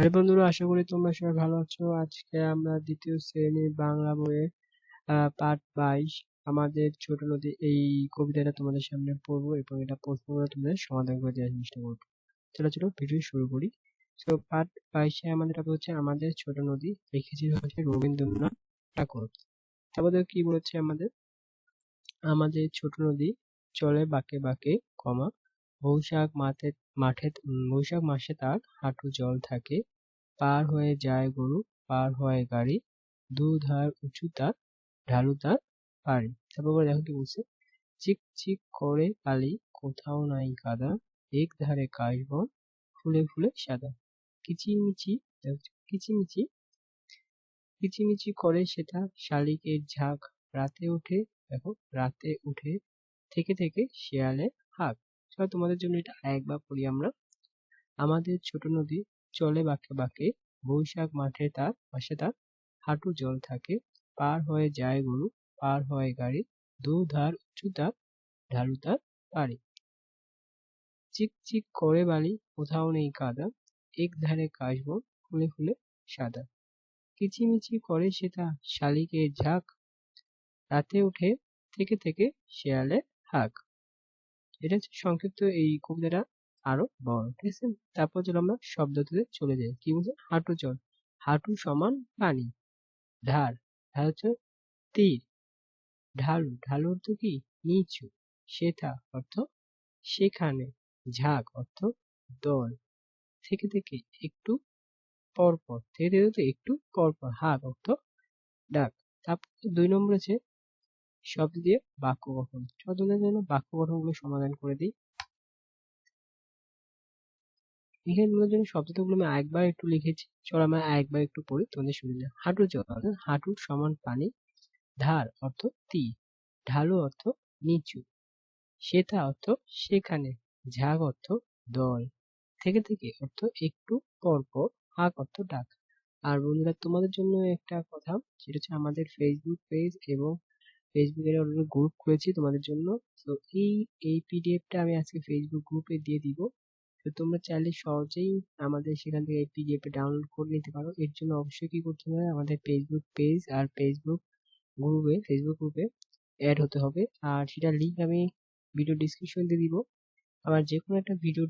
Hello বন্ধুরা, আশা করি তোমরা সবাই ভালো আছো। আজকে আমরা দ্বিতীয় শ্রেণির বাংলা বইয়ের পাঠ বাইশ, আমাদের ছোট নদী এই কবিতাটা তোমাদের সামনে পড়ব এবং এটা প্রশ্নগুলো তোমাদের সমাধান করে দেওয়ার চেষ্টা করব। চলো চলো, ভিডিও শুরু করি। তো পাঠ বাইশে আমাদের টপিক হচ্ছে, আমাদের ছোট নদী লিখেছি হচ্ছে রবীন্দ্রনাথ ঠাকুর। তারপর কি বলেছে আমাদের? আমাদের ছোট নদী চলে বাঁকে বাঁকে, কমা বৈশাখ মাঠে মাঠে বৈশাখ মাসে তার হাঁটু জল থাকে। পার হয়ে যায় গরু, পার হয় গাড়ি। দুধার উঁচু তার, ঢালু তার পাড়ি তারপর দেখো কি বলছে? চিক চিক করে কালি, কোথাও নাই কাদা এক ধারে কাশবন, ফুলে ফুলে সাদা। কিচিমিচি কিচিমিচি। কিচিমিচি করে সেটা শালিকের ঝাঁক। রাতে উঠে, দেখো, রাতে উঠে, থেকে থেকে শেয়ালে হাঁক। চলো তোমাদের জন্য এটা একবার পড়ি আমরা। আমাদের ছোট নদী চলে বাঁকে বাঁকে, বৈশাখ মাঠে তার পাশে তার হাঁটু জল থাকে। পার হয়ে যায় গরু, পার হয় গাড়ি, দু ধার উঁচু তার ঢালু তার পাড়ি চিক চিক করে বালি, কোথাও নেই কাদা, এক ধারে কাশবন ফুলে ফুলে সাদা। কিচিমিচি করে সেটা শালিকের ঝাঁক, রাতে উঠে থেকে থেকে শেয়ালে হাঁক। এটা হচ্ছে সংক্ষিপ্ত এই কবিতাটা আরও বড়, ঠিক আছে? তারপর চলো আমরা শব্দটিতে চলে যাই। কি বলছে? হাঁটু চল। হাঁটু সমান পানি। ধার ধার হচ্ছে তীর। ঢালু। ঢালু অর্থ কি? নিচু। সেথা অর্থ সেখানে। ঝাঁক অর্থ দল। থেকে থেকে একটু পরপর। থেকে থেকে একটু পরপর। হাঁক অর্থ ডাক। তারপর দুই নম্বর আছে শব্দ দিয়ে বাক্য গঠন। শব্দের জন্য বাক্য গঠনগুলো সমাধান করে দিই। এখানগুলোর জন্য শব্দগুলো আমি একবার একটু লিখেছি। চলো আমরা একবার একটু পড়ি। তোমাদের শুনে হাঁটু জল হাঁটুর সমান পানি। ধার অর্থ তীর। ঢালু অর্থ নিচু। সেটা অর্থ সেখানে। ঝাঁক অর্থ দল। থেকে থেকে অর্থ একটু পর পর। হাঁক অর্থ ডাক। আর বন্ধুরা, তোমাদের জন্য একটা কথা। সেটা হচ্ছে আমাদের ফেসবুক পেজ এবং ফেসবুকের অলরেডি গ্রুপ করেছি তোমাদের জন্য। তো এই এই পিডিএফটা আমি আজকে ফেসবুক গ্রুপে দিয়ে দিব। তো তোমরা চাইলে সহজেই আমাদের সেখান থেকে এই পিডিএফ ডাউনলোড করে নিতে পারো। এর জন্য অবশ্যই কি করতে হবে? আমাদের ফেসবুক পেজ আর ফেসবুক গ্রুপে ফেসবুক গ্রুপে অ্যাড হতে হবে। আর সেটার লিঙ্ক আমি ভিডিও ডিসক্রিপশন দিয়ে দিব। আবার যে কোনো একটা ভিডিও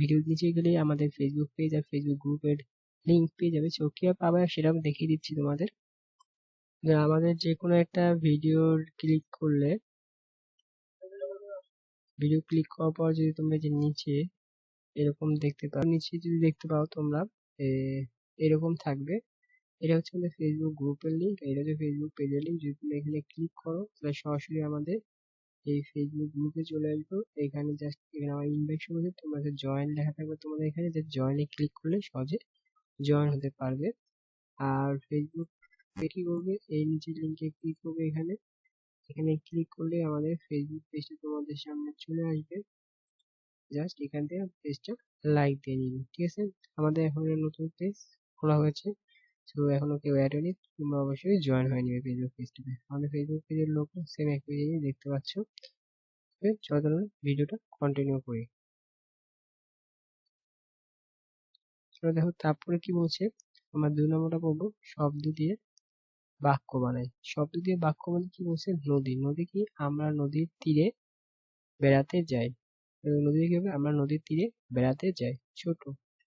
ভিডিও নিচে গেলে আমাদের ফেসবুক পেজ আর ফেসবুক গ্রুপের লিঙ্ক পেয়ে যাবে। সো কীভাবে পাবে সেটা আমি দেখিয়ে দিচ্ছি তোমাদের। আমাদের যে কোনো একটা ভিডিওর ক্লিক করলে, ভিডিও ক্লিক করার পর যদি তোমরা যে নিচে এরকম দেখতে পাও, নিচে যদি দেখতে পাও তোমরা এরকম থাকবে। এটা হচ্ছে আমাদের ফেসবুক গ্রুপের লিঙ্ক এটা হচ্ছে ফেসবুক পেজের লিঙ্ক যদি তুমি এখানে ক্লিক করো, তাহলে সরাসরি আমাদের এই ফেসবুক গ্রুপে চলে আসব। এখানে জাস্ট এখানে আমার ইনভাইট রয়েছে তোমরা জয়েন লেখা থাকবে তোমাদের এখানে। যে জয়েনে ক্লিক করলে সহজে জয়েন হতে পারবে। আর ফেসবুক কি করবে, এই নিচের লিঙ্কে ক্লিক করবে এখানে। এখানে ক্লিক করলে আমাদের ফেসবুক পেজটা তোমাদের সামনে চলে আসবে। জাস্ট এখান থেকে পেজটা লাইক দিয়ে নিন, ঠিক আছে? আমাদের এখন নতুন পেজ খোলা হয়েছে। তো এখনও কেউ অ্যাড হয়নি, তোমরা অবশ্যই জয়েন হয়ে নিবে ফেসবুক পেজটাতে আমাদের ফেসবুক পেজের লোক সেম এক পেজে দেখতে পাচ্ছ। চলো ভিডিওটা কন্টিনিউ করি। দেখো, তারপরে কি বলছে? আমরা দুই নম্বরটা পড়ব, শব্দ দিয়ে। বাক্য বানাই। শব্দ দিয়ে বাক্য মানে কি বলছে নদী। নদী কি? আমরা নদীর তীরে বেড়াতে যাই। নদী কি হবে? আমরা নদীর তীরে বেড়াতে যাই। ছোট।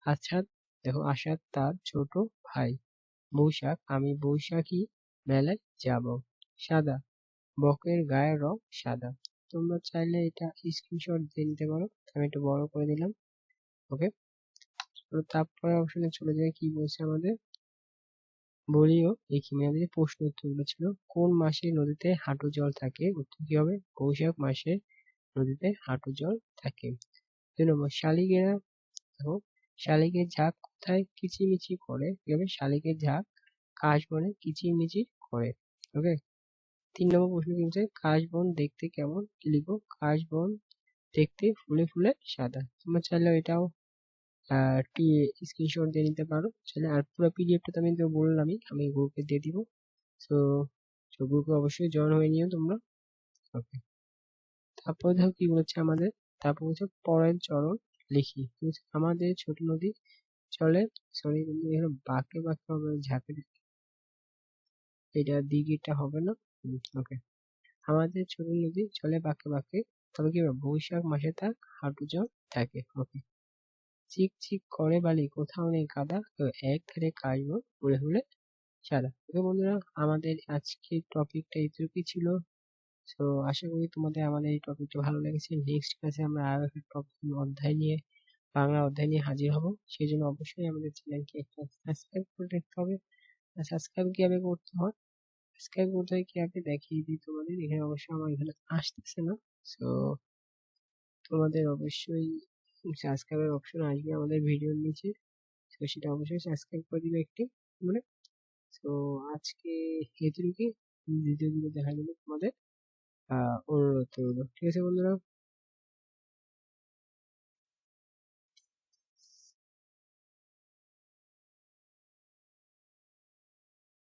আচ্ছা দেখো আশাদ তার ছোট ভাই। বৈশাখ। আমি বৈশাখী মেলায় যাব। সাদা। বকের গায়ের রং সাদা। তোমরা চাইলে এটা স্ক্রিনশট দিয়ে নিতে পারো। আমি একটু বড় করে দিলাম। ওকে তারপরে অপশনে চলে যায় কি বলছে আমাদের? বলিও, এই আমাদের প্রশ্ন উত্তরগুলো ছিল কোন মাসে নদীতে হাঁটু জল থাকে? উত্তর কি হবে? বৈশাখ মাসে নদীতে হাঁটু জল থাকে। দুই নম্বর, শালিকেরা দেখো, শালিকের ঝাঁক কোথায় কিচিমিচি করে? কি শালিকের ঝাঁক কাশবনে কিচিমিচি করে। ওকে? তিন নম্বর প্রশ্ন কি বলছে? কাশবন দেখতে কেমন? কি লিখব? কাশবন দেখতে ফুলে ফুলে সাদা। তোমরা চাইলে এটাও স্ক্রিনশট দিয়ে নিতে পারো। চাইলে আর পুরো পিডিএফটা তো আমি তো বললামই, আমি গ্রুপে দিয়ে দিব। সো সো গ্রুপে অবশ্যই জয়েন হয়ে নিও তোমরা। ওকে তারপরে দেখো কি বলেছে আমাদের। তারপর হচ্ছে পরের চরণ লিখি। আমাদের ছোট নদী চলে। সরি কিন্তু এখানে বাঁকে বাঁকে হবে ঝাঁকে এটা দিঘিটা হবে না? ওকে আমাদের ছোট নদী চলে বাঁকে বাঁকে। তবে কি বৈশাখ মাসে তার হাঁটু জল থাকে। ওকে চিক চিক করে বালি কোথাও নেই কাদা, তো এক ধারে কাশবো উড়ে হলে সাদা। ওকে বন্ধুরা, আমাদের আজকের টপিকটা এইটুকুই ছিল। তো আশা করি তোমাদের আমাদের এই টপিকটা ভালো লেগেছে। নেক্সট ক্লাসে আমরা আরও একটা টপিক অধ্যায় নিয়ে, বাংলা অধ্যায় নিয়ে হাজির হব। সেই জন্য অবশ্যই আমাদের চ্যানেলকে একটা সাবস্ক্রাইব করে রাখতে হবে। আর সাবস্ক্রাইব কীভাবে করতে হয়? সাবস্ক্রাইব করতে হয় কীভাবে দেখিয়ে দিই তোমাদের। এখানে অবশ্যই আমার এখানে আসতেছে না। সো তোমাদের অবশ্যই সাবস্ক্রাইবের অপশন আসবে আমাদের ভিডিওর নিচে। তো সেটা অবশ্যই সাবস্ক্রাইব করে দিবে একটি মানে। তো আজকে এটুকুই দ্বিতীয় দিনে দেখা জন্য তোমাদের। অনুরোধ করব ঠিক আছে বন্ধুরা?